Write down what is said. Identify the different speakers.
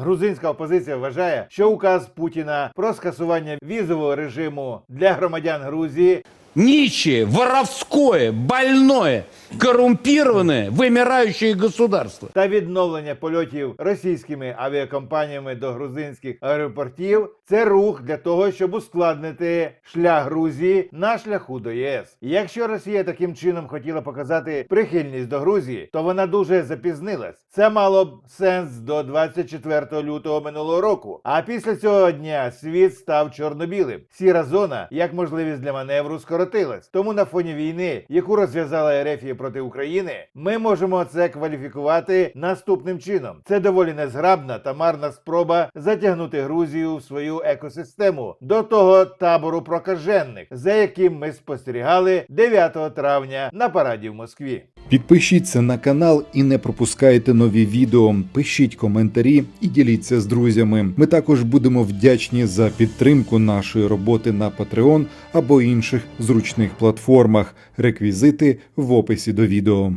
Speaker 1: Грузинська опозиція вважає, що указ Путіна про скасування візового режиму для громадян Грузії
Speaker 2: нічі воровської больное, коррумпированное, вымирающее государство.
Speaker 1: та відновлення польотів російськими авіакомпаніями до грузинських аеропортів це рух для того, щоб ускладнити шлях Грузії на шляху до ЄС. Якщо Росія таким чином хотіла показати прихильність до Грузії, то вона дуже запізнилась. Це мало б сенс до 24 лютого минулого року. А після цього дня світ став чорно-білим. Сіра зона як можливість для маневру скоротилась. Тому на фоні війни, яку розв'язала Ерефія проти України, ми можемо це кваліфікувати наступним чином: це доволі незграбна та марна спроба затягнути Грузію в свою екосистему до того табору прокажених, за яким ми спостерігали 9 травня на параді в Москві.
Speaker 3: Підпишіться на канал і не пропускайте нові відео. Пишіть коментарі і діліться з друзями. Ми також будемо вдячні за підтримку нашої роботи на Patreon або інших зручних платформах. Реквізити в описі до відео.